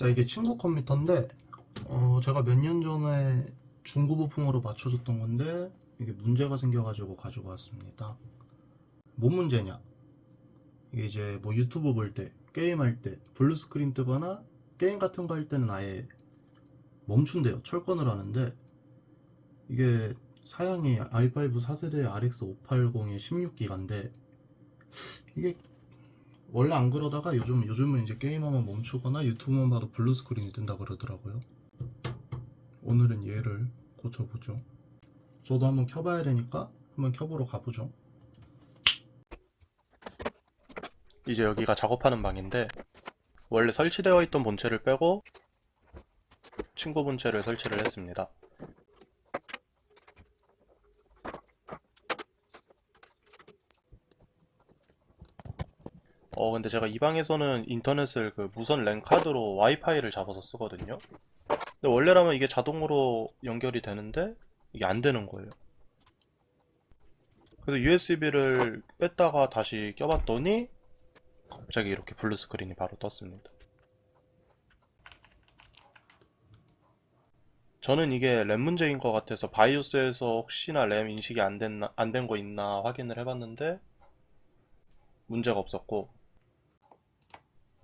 자 이게 친구 컴퓨터인데 어, 제가 몇 년 전에 중고 부품으로 맞춰줬던 건데 이게 문제가 생겨가지고 가지고 왔습니다. 뭔 문제냐? 이게 이제 뭐 유튜브 볼 때, 게임할 때, 블루 스크린 뜨거나 게임 같은 거 할 때는 아예 멈춘대요. 철권을 하는데 이게 사양이 i5 4세대 RX 580의 16기가인데 이게 원래 안 그러다가 요즘 요즘은 이제 게임하면 멈추거나 유튜브만 봐도 블루 스크린이 뜬다 그러더라고요. 오늘은 얘를 고쳐보죠. 저도 한번 켜봐야 되니까 한번 켜보러 가보죠. 이제 여기가 작업하는 방인데 원래 설치되어 있던 본체를 빼고 친구 본체를 설치를 했습니다. 어 근데 제가 이 방에서는 인터넷을 그 무선 랜 카드로 와이파이를 잡아서 쓰거든요. 근데 원래라면 이게 자동으로 연결이 되는데 이게 안 되는 거예요. 그래서 USB를 뺐다가 다시 껴봤더니 갑자기 이렇게 블루 스크린이 바로 떴습니다. 저는 이게 램 문제인 것 같아서 바이오스에서 혹시나 램 인식이 안 됐나, 안된 거 있나 확인을 해봤는데 문제가 없었고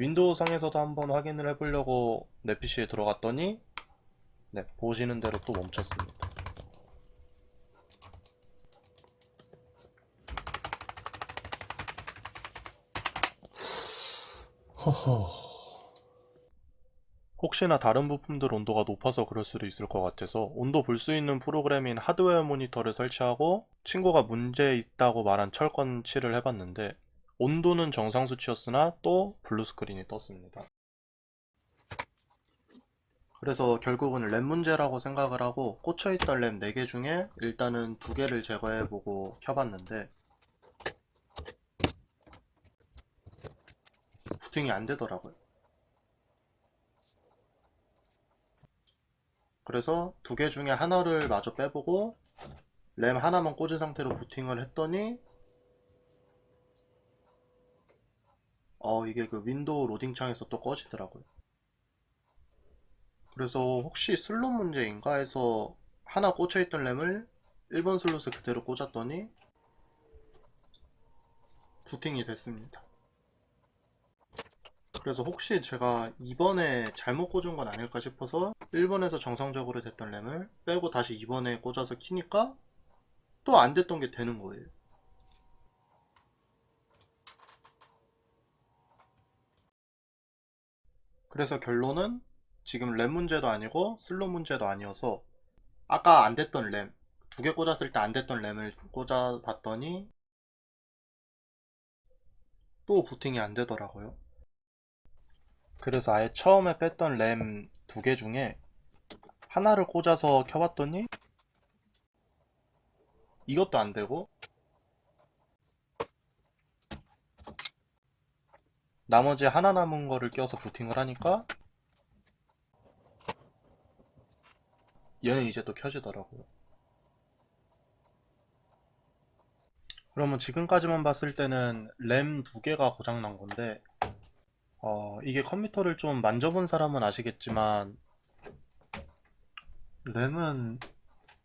윈도우 상에서도 한번 확인을 해보려고 내 PC에 들어갔더니 네, 보시는 대로 또 멈췄습니다. 허허. 혹시나 다른 부품들 온도가 높아서 그럴 수도 있을 것 같아서 온도 볼 수 있는 프로그램인 하드웨어 모니터를 설치하고 친구가 문제 있다고 말한 철권 칠을 해봤는데 온도는 정상 수치였으나 또 블루 스크린이 떴습니다. 그래서 결국은 램 문제라고 생각을 하고 꽂혀있던 램 4개 중에 일단은 2개를 제거해보고 켜봤는데 부팅이 안 되더라고요. 그래서 두 개 중에 하나를 마저 빼보고 램 하나만 꽂은 상태로 부팅을 했더니 어 이게 그 윈도우 로딩 창에서 또 꺼지더라고요. 그래서 혹시 슬롯 문제인가 해서 하나 꽂혀있던 램을 1번 슬롯에 그대로 꽂았더니 부팅이 됐습니다. 그래서 혹시 제가 2번에 잘못 꽂은 건 아닐까 싶어서 1번에서 정상적으로 됐던 램을 빼고 다시 2번에 꽂아서 키니까 또 안 됐던 게 되는 거예요. 그래서 결론은 지금 램 문제도 아니고 슬롯 문제도 아니어서 아까 안 됐던 램, 두 개 꽂았을 때 안 됐던 램을 꽂아 봤더니 또 부팅이 안 되더라고요. 그래서 아예 처음에 뺐던 램 두 개 중에 하나를 꽂아서 켜봤더니 이것도 안 되고 나머지 하나 남은 거를 껴서 부팅을 하니까 얘는 이제 또 켜지더라고요. 그러면 지금까지만 봤을 때는 램 두 개가 고장난 건데 어, 이게 컴퓨터를 좀 만져본 사람은 아시겠지만, 램은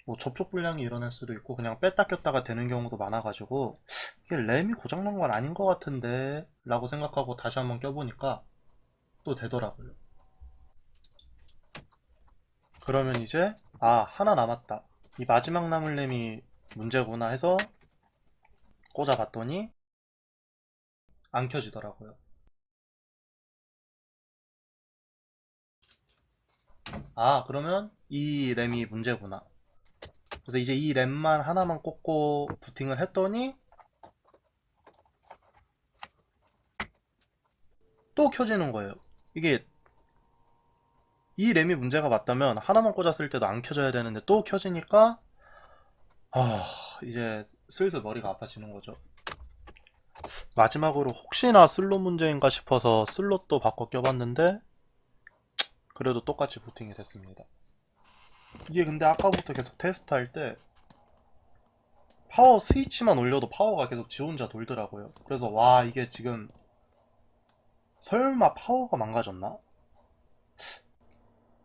뭐 접촉 불량이 일어날 수도 있고, 그냥 뺐다 꼈다가 되는 경우도 많아가지고, 이게 램이 고장난 건 아닌 것 같은데, 라고 생각하고 다시 한번 껴보니까 또 되더라고요. 그러면 이제, 아, 하나 남았다. 이 마지막 남은 램이 문제구나 해서 꽂아봤더니, 안 켜지더라고요. 아, 그러면 이 램이 문제구나. 그래서 이제 이 램만 하나만 꽂고 부팅을 했더니 또 켜지는 거예요. 이게 이 램이 문제가 맞다면 하나만 꽂았을 때도 안 켜져야 되는데 또 켜지니까 아, 이제 슬슬 머리가 아파지는 거죠. 마지막으로 혹시나 슬롯 문제인가 싶어서 슬롯도 바꿔 껴봤는데 그래도 똑같이 부팅이 됐습니다. 이게 근데 아까부터 계속 테스트할 때 파워 스위치만 올려도 파워가 계속 지 혼자 돌더라고요. 그래서 와 이게 지금 설마 파워가 망가졌나?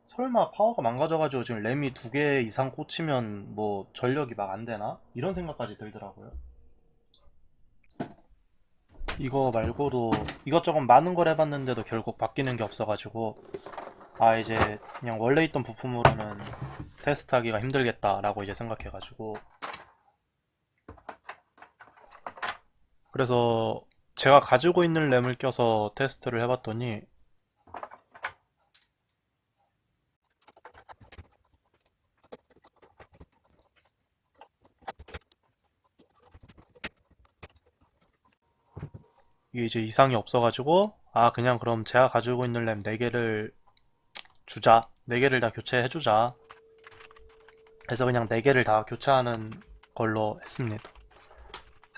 설마 파워가 망가져가지고 지금 램이 두 개 이상 꽂히면 뭐 전력이 막 안 되나? 이런 생각까지 들더라고요. 이거 말고도 이것저것 많은 걸 해봤는데도 결국 바뀌는 게 없어가지고 아 이제 그냥 원래 있던 부품으로는 테스트하기가 힘들겠다라고 이제 생각해가지고 그래서 제가 가지고 있는 램을 껴서 테스트를 해봤더니 이게 이제 이상이 없어가지고 아 그냥 그럼 제가 가지고 있는 램 4개를 주자. 4개를 다 교체해주자. 그래서 그냥 4개를 다 교체하는 걸로 했습니다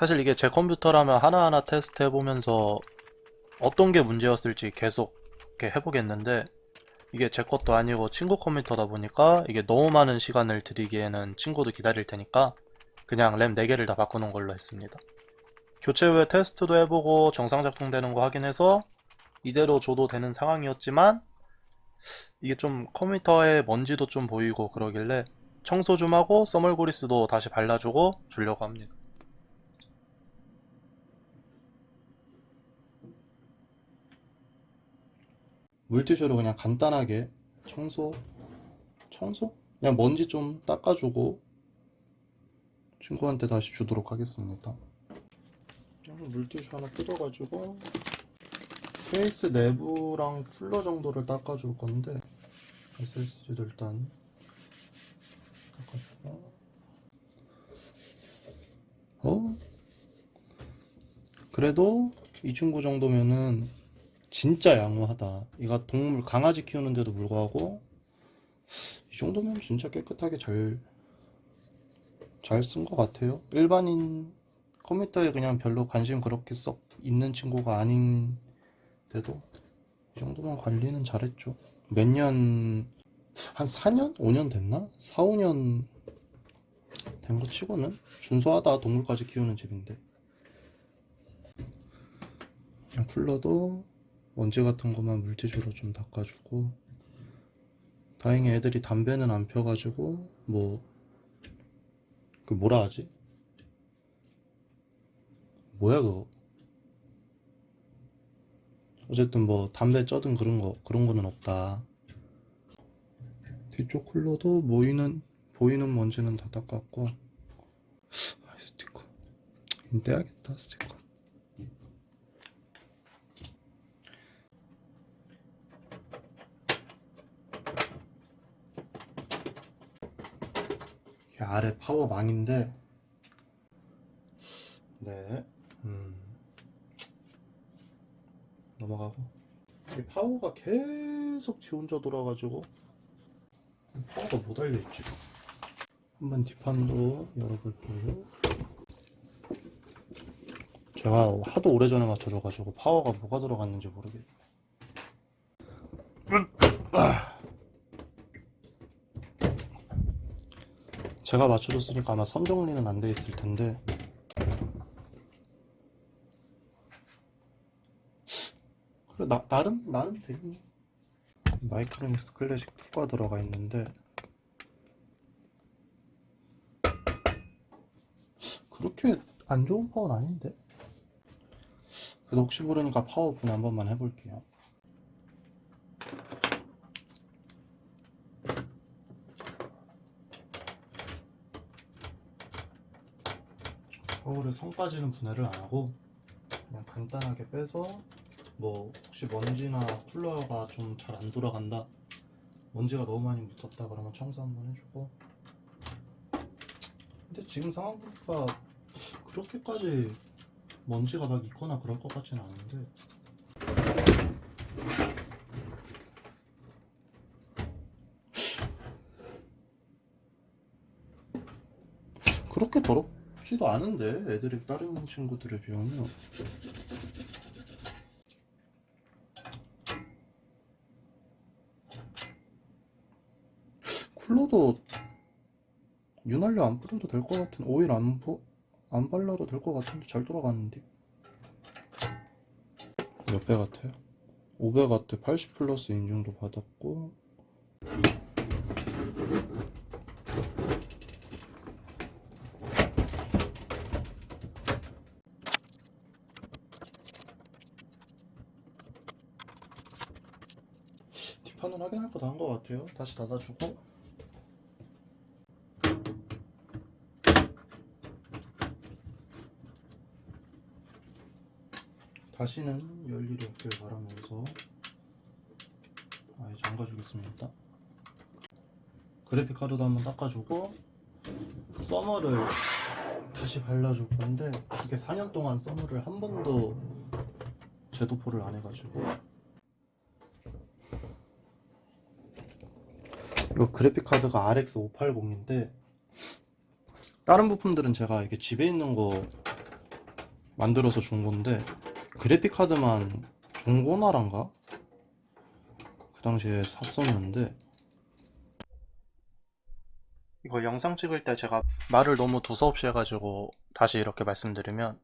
사실 이게 제 컴퓨터라면 하나하나 테스트 해보면서 어떤 게 문제였을지 계속 이렇게 해보겠는데 이게 제 것도 아니고 친구 컴퓨터다 보니까 이게 너무 많은 시간을 들이기에는 친구도 기다릴 테니까 그냥 램 4개를 다 바꾸는 걸로 했습니다 교체 후에 테스트도 해보고 정상 작동되는 거 확인해서 이대로 줘도 되는 상황이었지만 이게 좀 컴퓨터에 먼지도 좀 보이고 그러길래 청소 좀 하고 써멀그리스도 다시 발라주고 주려고 합니다. 물티슈로 그냥 간단하게 청소 청소? 그냥 먼지 좀 닦아주고 친구한테 다시 주도록 하겠습니다 물티슈 하나 뜯어가지고 케이스 내부랑 쿨러 정도를 닦아줄 건데 SSD도 일단 닦아주고 어? 그래도 이 친구 정도면은 진짜 양호하다. 이가 동물 강아지 키우는데도 불구하고 이 정도면 진짜 깨끗하게 잘 잘 쓴 것 같아요. 일반인 컴퓨터에 그냥 별로 관심 그렇게 썩 있는 친구가 아닌데도 이 정도면 관리는 잘했죠. 몇 년, 한 4년? 5년 됐나? 4, 5년 된 거 치고는 준수하다. 동물까지 키우는 집인데. 그냥 쿨러도 먼지 같은 것만 물티슈로 좀 닦아주고 다행히 애들이 담배는 안 펴가지고 뭐 그 뭐라 하지? 뭐야 그거? 어쨌든 뭐 담배 쩌든 그런 거 그런 거는 없다. 뒤쪽 쿨러도 보이는 보이는 먼지는 다 닦았고. 아, 스티커. 인 떼야겠다 스티커 아래 파워망인데. 네. 음. 넘어가고. 이 파워가 계속 지 혼자 돌아가지고. 파워가 못 알려있지. 한번 뒷판도 열어볼게요. 제가 하도 오래전에 맞춰줘가지고 파워가 뭐가 들어갔는지 모르겠네 제가 맞춰줬으니까 아마 선 정리는 안 돼 있을 텐데. 그래 나, 나름 나름 되긴 마이크로닉스 클래식 2가 들어가 있는데. 그렇게 안 좋은 파워는 아닌데. 그래도 혹시 모르니까 파워 분해 한 번만 해볼게요 파워를 선까지는 분해를 안 하고 그냥 간단하게 빼서 뭐 혹시 먼지나 쿨러가 좀 잘 안 돌아간다 먼지가 너무 많이 묻었다 그러면 청소 한번 해주고. 근데 지금 상황 보니까 그렇게까지 먼지가 막 있거나 그럴 것 같지는 않은데. 그렇게 더럽 지도 않은데 애들이 다른 친구들에 비하면. 쿨러도 윤활유 안 뿌려도 될 것 같은 오일 안, 부, 안 발라도 될 것 같은데 잘 돌아가는데? 몇 배 같아요? 5배 같아. 80 플러스 인증도 받았고 뒷판은 확인할 거 다 한거 같아요. 다시 닫아주고. 다시는 열 일이 없길 바라면서 아예 잠가주겠습니다. 그래픽 카드도 한번 닦아주고 서머를 다시 발라줄 건데 이게 4년 동안 서머를 한 번도 제도포를 안 해가지고 이거 그래픽 카드가 RX 580인데 다른 부품들은 제가 이게 집에 있는 거 만들어서 준 건데 그래픽 카드만 중고나란가? 그 당시에 샀었는데 이거 영상 찍을 때 제가 말을 너무 두서없이 해가지고 다시 이렇게 말씀드리면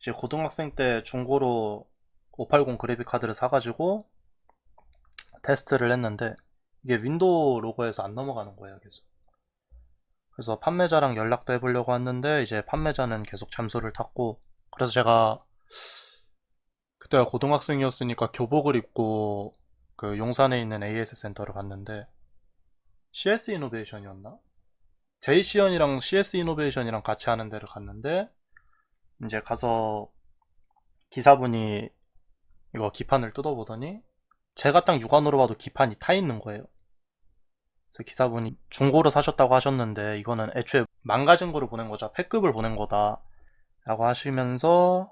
이제 고등학생 때 중고로 580 그래픽 카드를 사가지고 테스트를 했는데 이게 윈도우 로고에서 안 넘어가는 거예요 계속 그래서 판매자랑 연락도 해보려고 했는데 이제 판매자는 계속 잠수를 탔고 그래서 제가 그때가 고등학생이었으니까 교복을 입고 그 용산에 있는 AS 센터를 갔는데 CS 이노베이션이었나? 제이시언이랑 CS 이노베이션이랑 같이 하는 데를 갔는데 이제 가서 기사분이 이거 기판을 뜯어보더니 제가 딱 육안으로 봐도 기판이 타 있는 거예요. 그래서 기사분이 중고로 사셨다고 하셨는데 이거는 애초에 망가진 거를 보낸 거죠. 패급을 보낸 거다. 라고 하시면서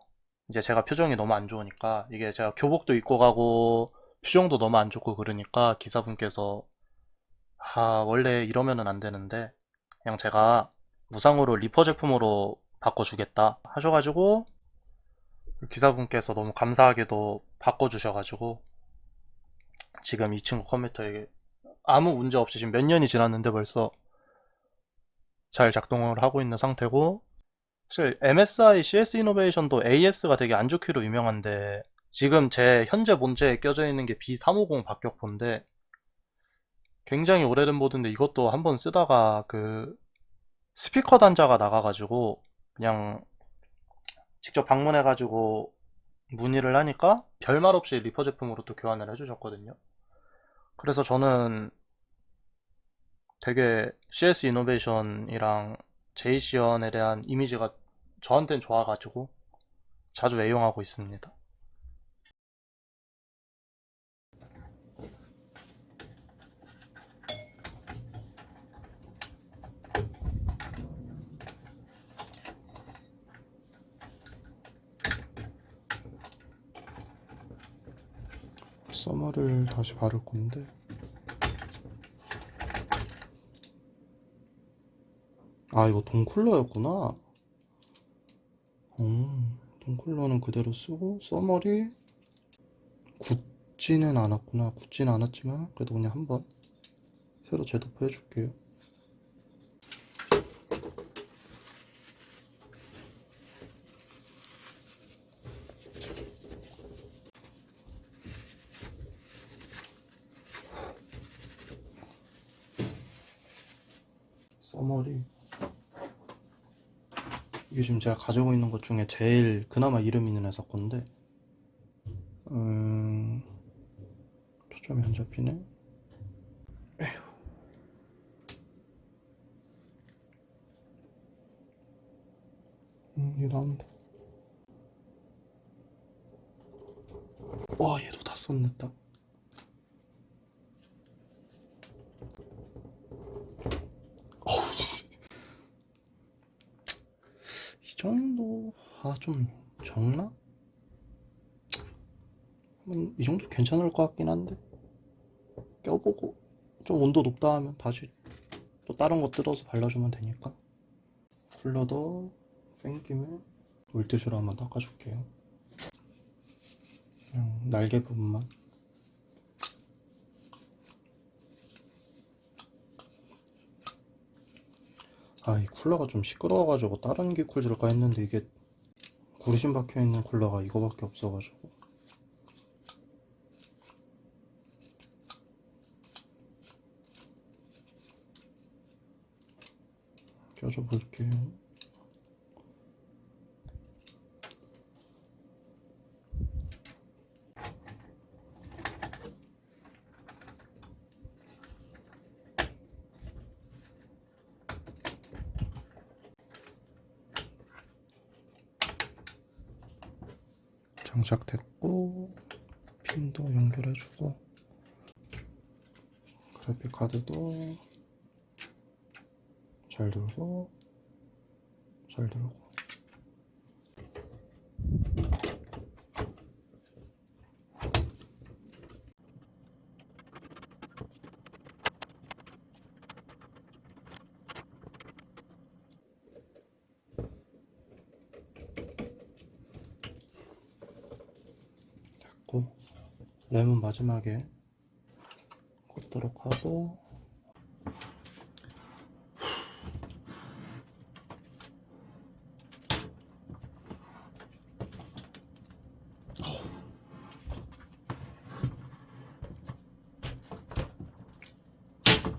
이제 제가 표정이 너무 안 좋으니까 이게 제가 교복도 입고 가고 표정도 너무 안 좋고 그러니까 기사분께서 아, 원래 이러면은 안 되는데, 그냥 제가 무상으로 리퍼 제품으로 바꿔주겠다 하셔가지고, 기사분께서 너무 감사하게도 바꿔주셔가지고, 지금 이 친구 컴퓨터에 아무 문제 없이 지금 몇 년이 지났는데 벌써 잘 작동을 하고 있는 상태고, 사실 MSI CS 이노베이션도 AS가 되게 안 좋기로 유명한데, 지금 제 현재 본체에 껴져 있는 게 B350 박격포인데, 굉장히 오래된 보드인데 이것도 한번 쓰다가 그 스피커 단자가 나가가지고 그냥 직접 방문해가지고 문의를 하니까 별말 없이 리퍼 제품으로 또 교환을 해주셨거든요. 그래서 저는 되게 CS 이노베이션이랑 제이시언에 대한 이미지가 저한텐 좋아가지고 자주 애용하고 있습니다. 서머를 다시 바를 건데. 아 이거 동쿨러였구나. 음, 동쿨러는 그대로 쓰고 서머리? 굳지는 않았구나. 굳지는 않았지만 그래도 그냥 한번 새로 제도포 해줄게요 써머리 이게 지금 제가 가지고 있는 것 중에 제일 그나마 이름 있는 회사 건데 음 초점이 안 잡히네. 에휴. 음 이게 나온다. 와 얘도 다 썼네 딱 어우 씨. 이 정도 아 좀 적나? 음, 이 정도 괜찮을 것 같긴 한데. 껴보고. 좀 온도 높다 하면 다시 또 다른 거 뜯어서 발라주면 되니까. 쿨러도 땡김에 물티슈로 한번 닦아줄게요. 그냥 날개 부분만. 아, 이 쿨러가 좀 시끄러워가지고 다른 게 쿨 줄까 했는데 이게 부르심 박혀있는 굴러가 이거밖에 없어가지고. 껴줘 볼게요. 장착됐고 핀도 연결해주고 그래픽 카드도 잘 돌고 잘 돌고 램은 마지막에 꽂도록 하고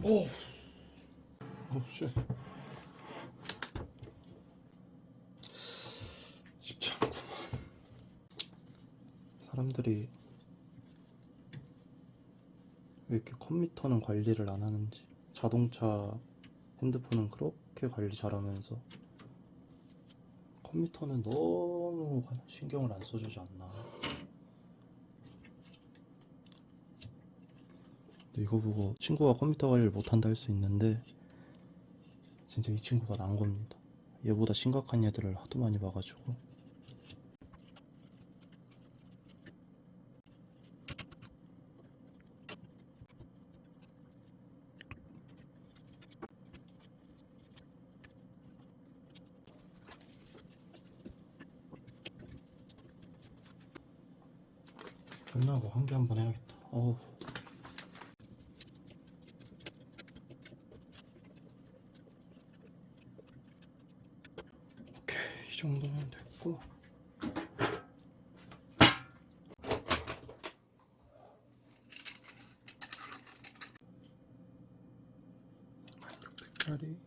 오, 오, 쉣. 쉽지 않구만. 사람들이 왜 이렇게 컴퓨터는 관리를 안 하는지 자동차 핸드폰은 그렇게 관리 잘하면서 컴퓨터는 너무 신경을 안 써주지 않나. 이거 보고 친구가 컴퓨터 관리를 못한다 할 수 있는데 진짜 이 친구가 난 겁니다. 얘보다 심각한 애들을 하도 많이 봐가지고 끝나고 한개한번 해야겠다. 어우. 오케이, 이 정도면 됐고. 마이크 백짜리